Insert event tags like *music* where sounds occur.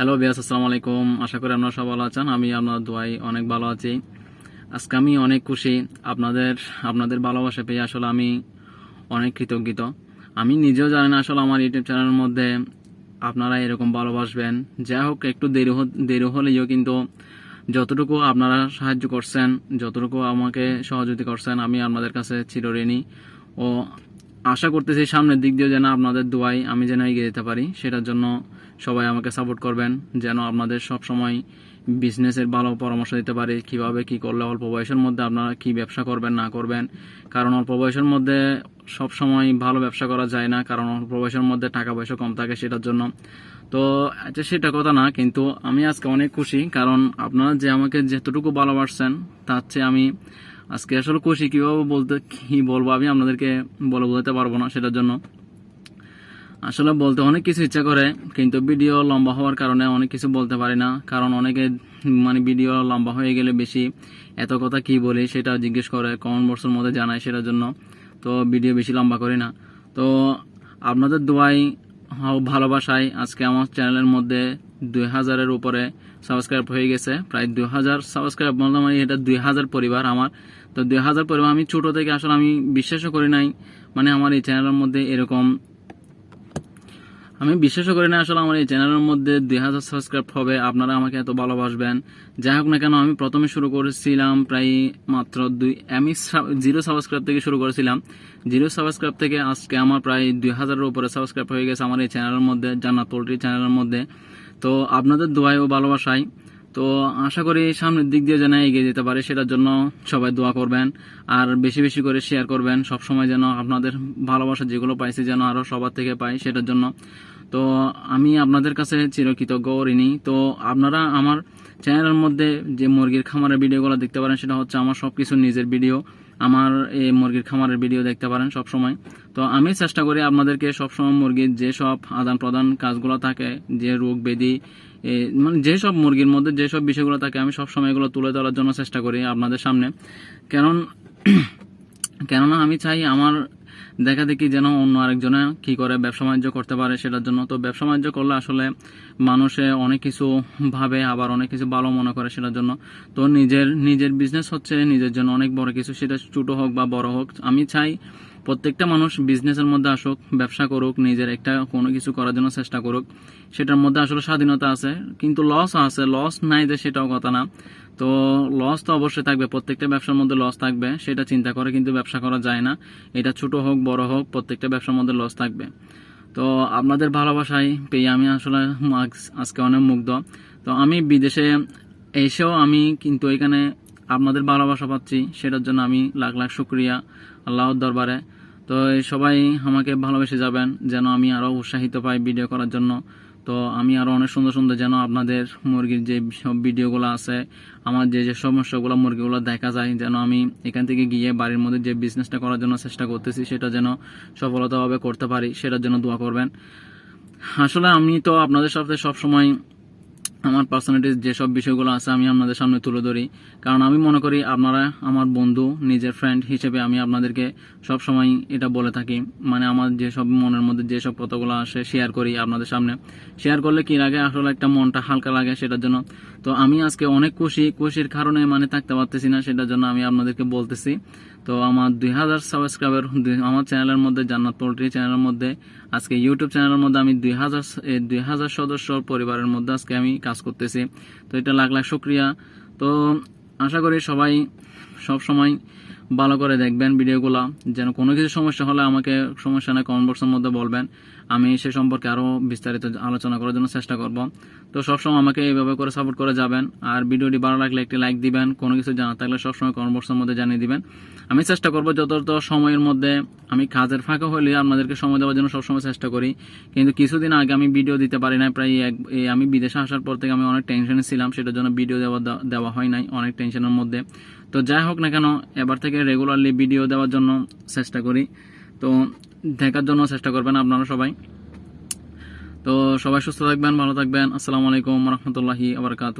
Hello বিয়াস আসসালামু আলাইকুম। আশা করি আপনারা সব ভালো আছেন। আমি আপনার দোয়াই অনেক ভালো আছি। আজকে আমি অনেক খুশি। আপনাদের আপনাদের ভালোবাসা পেয়ে আসলে আমি অনেক কৃতজ্ঞিত। আমি নিজেও জানি না আসলে আমার ইউটিউব চ্যানেলের মধ্যে আপনারা এরকম ভালোবাসবেন। যাই হোক, একটু দেরি দেরি হলেও কিন্তু যতটুকু আপনারা সাহায্য করছেন, যতটুকু আমাকে সহযোগিতা করছেন, আমি আপনাদের কাছে চিরঋণী। ও আশা করতেছি সামনের দিক দিয়ে যেন আপনাদের দোয়াই আমি যেন এগিয়ে যেতে পারি। সেটার জন্য সবাই আমাকে সাপোর্ট করবেন, যেন আপনাদের সব সময় বিজনেসের ভালো পরামর্শ দিতে পারি। কীভাবে কি করলে অল্প বয়সের মধ্যে আপনারা কি ব্যবসা করবেন, না করবেন? কারণ অল্প বয়সের মধ্যে সব সময় ভালো ব্যবসা করা যায় না, কারণ অল্প বয়সের মধ্যে টাকা পয়সা কম থাকে সেটার জন্য। তো আচ্ছা সেটা কথা না, কিন্তু আমি আজকে অনেক খুশি, কারণ আপনারা যে আমাকে যেতটুকু ভালোবাসছেন, তার চেয়ে আমি আজকে আসলে খুশি কীভাবে বলতে, কি বলব আমি আপনাদেরকে বলে বোঝাতে পারব না সেটার জন্য। আসলে বলতে অনেক কিছু ইচ্ছা করে, কিন্তু ভিডিও লম্বা হওয়ার কারণে অনেক কিছু বলতে পারি না। কারণ অনেকে মানে ভিডিও লম্বা হয়ে গেলে বেশি এত কথা কি বলি সেটা জিজ্ঞেস করে কমেন্ট বক্সের মধ্যে জানায় সেটার জন্য। তো ভিডিও বেশি লম্বা করি না। তো আপনাদের দোয়াই ভালোবাসায় আজকে আমার চ্যানেলের মধ্যে দুই হাজারের উপরে সাবস্ক্রাইব হয়ে গেছে। প্রায় দুই হাজার সাবস্ক্রাইব বললাম মানে এটা দুই হাজার পরিবার আমার। তো দুই হাজার পরিবার, আমি ছোট থেকে আসলে আমি বিশ্বাসও করি নাই। মানে আমার এই চ্যানেলের মধ্যে এরকম আমি বিশ্বাসও করি না আসলে আমার এই চ্যানেলের মধ্যে দুই হাজার সাবস্ক্রাইব হবে। আপনারা আমাকে এত ভালোবাসবেন। যাই হোক না কেন, আমি প্রথমে শুরু করেছিলাম প্রায় মাত্র দুই, আমি জিরো সাবস্ক্রাইব থেকে শুরু করেছিলাম। জিরো সাবস্ক্রাইব থেকে আজকে আমার প্রায় দুই হাজারের উপরে সাবস্ক্রাইব হয়ে গেছে আমার এই চ্যানেলের মধ্যে, জান্নাত পোল্ট্রি চ্যানেলের মধ্যে। তো আপনাদের দোয়াই ও ভালোবাসায়, তো আশা করি সামনের দিক দিয়ে যেন এগিয়ে যেতে পারে, সেটার জন্য সবাই দোয়া করবেন। আর বেশি বেশি করে শেয়ার করবেন সব সময় যেন আপনাদের ভালোবাসা যেগুলো পাইছি যেন আরও সবার থেকে পাই, সেটার জন্য। তো আমি আপনাদের কাছে চিরকৃতজ্ঞ ঋণী। তো আপনারা আমার চ্যানেলের মধ্যে যে মুরগির খামারের ভিডিওগুলো দেখতে পারেন সেটা হচ্ছে আমার সবকিছু নিজের ভিডিও। আমার এই মুরগির খামারের ভিডিও দেখতে পারেন সব সময় তো আমি চেষ্টা করি আপনাদেরকে সবসময় মুরগির যে সব আদান প্রদান কাজগুলো থাকে যে রোগ এ, মানে যেসব মুরগির মধ্যে যেসব বিষয়গুলো থাকে আমি সবসময় এগুলো তুলে ধরার জন্য চেষ্টা করি আপনাদের সামনে। কারণ *clears throat* কেননা আমি চাই আমার দেখা দেখি যেন অন্য আরেকজনে কি করে ব্যবসা বাণিজ্য করতে পারে সেটার জন্য। তো ব্যবসা বাণিজ্য করলে আসলে মানুষে অনেক কিছু ভাবে, আবার অনেক কিছু ভালো মনে করে সেটার জন্য। তো নিজের নিজের বিজনেস হচ্ছে, নিজের জন্য অনেক বড় কিছু, সেটা ছোটো হোক বা বড় হোক। আমি চাই প্রত্যেকটা মানুষ বিজনেসের মধ্যে আসুক, ব্যবসা করুক, নিজের একটা কোনো কিছু করার জন্য চেষ্টা করুক, সেটার মধ্যে আসলে স্বাধীনতা আছে, কিন্তু লস আছে। লস নাই যে সেটাও কথা না। তো লস তো অবশ্যই থাকবে, প্রত্যেকটা ব্যবসার মধ্যে লস থাকবে, সেটা চিন্তা করে কিন্তু ব্যবসা করা যায় না। এটা ছোট হোক, বড় হোক, প্রত্যেকটা ব্যবসার মধ্যে লস থাকবে। তো আপনাদের ভালোবাসায় পেয়ে আমি আসলে আজ- আজকে অনেক মুগ্ধ। তো আমি বিদেশে এসেও আমি কিন্তু এখানে আপনাদের ভালোবাসা পাচ্ছি, সেটার জন্য আমি লাখ লাখ শুক্রিয়া। আল্লাহর দরবারে। তো সবাই আমাকে ভালোবেসে যাবেন, যেন আমি আরও উৎসাহিত পাই ভিডিও করার জন্য। তো আমি আরও অনেক সুন্দর সুন্দর যেন আপনাদের মুরগির যে সব ভিডিওগুলো আছে, আমার যে যে সমস্যাগুলো মুরগিগুলো দেখা যায়, যেন আমি এখান থেকে গিয়ে বাড়ির মধ্যে যে বিজনেসটা করার জন্য চেষ্টা করতেছি, সেটা যেন সফলতাভাবে করতে পারি, সেটার জন্য দোয়া করবেন। আসলে আমি তো আপনাদের সাথে সবসময় আমার পার্সোনালিটির যেসব বিষয়গুলো আছে আমি আপনাদের সামনে তুলে ধরি। কারণ আমি মনে করি আপনারা আমার বন্ধু, নিজের ফ্রেন্ড হিসেবে আমি আপনাদেরকে সব সময় এটা বলে থাকি। মানে আমার যেসব মনের মধ্যে যেসব কথাগুলো আসে শেয়ার করি আপনাদের সামনে। শেয়ার করলে কি লাগে? আসলে একটা মনটা হালকা লাগে সেটার জন্য। তো আমি আজকে অনেক খুশি। খুশির কারণে মানে থাকতে পারতেছি না, সেটার জন্য আমি আপনাদেরকে বলতেছি। তো আমার দুই হাজার সাবস্ক্রাইবার আমার চ্যানেলের মধ্যে জান্নাত পোল্ট্রি চ্যানেলের মধ্যে, আজকে ইউটিউব চ্যানেলের মধ্যে আমি দুই হাজার দুই হাজার সদস্য পরিবারের মধ্যে আজকে আমি কাজ করতেছি। তো এটা লাখ লাখ শুক্রিয়া। তো আশা করি সবাই সব সময় ভালো করে দেখবেন ভিডিওগুলো। যেন কোনো কিছু সমস্যা হলে আমাকে সমস্যা নেই কমেন্ট বক্সের মধ্যে বলবেন। আমি সে সম্পর্কে আরও বিস্তারিত আলোচনা করার জন্য চেষ্টা করব। তো সবসময় আমাকে এইভাবে করে সাপোর্ট করে যাবেন। আর ভিডিওটি ভালো লাগলে একটি লাইক দিবেন। কোনো কিছু জানা থাকলে সবসময় কমেন্ট বক্সের মধ্যে জানিয়ে দিবেন। আমি চেষ্টা করব যত সময়ের মধ্যে আমি কাজের ফাঁকা হলে আপনাদেরকে সময় দেওয়ার জন্য সবসময় চেষ্টা করি। কিন্তু কিছুদিন আগে আমি ভিডিও দিতে পারি না প্রায় এক আমি বিদেশে আসার পর থেকে আমি অনেক টেনশনে ছিলাম। সেটার জন্য ভিডিও দেওয়া দেওয়া হয় নাই। অনেক টেনশনের মধ্যে। তো যাই হোক না কেন, এবার থেকে রেগুলারলি ভিডিও দেওয়ার জন্য চেষ্টা করি। তো দেখার জন্য চেষ্টা করবেন আপনারা সবাই। তো সবাই সুস্থ থাকবেন, ভালো থাকবেন। আসসালামু আলাইকুম রহমতুল্লাহি আবরকাত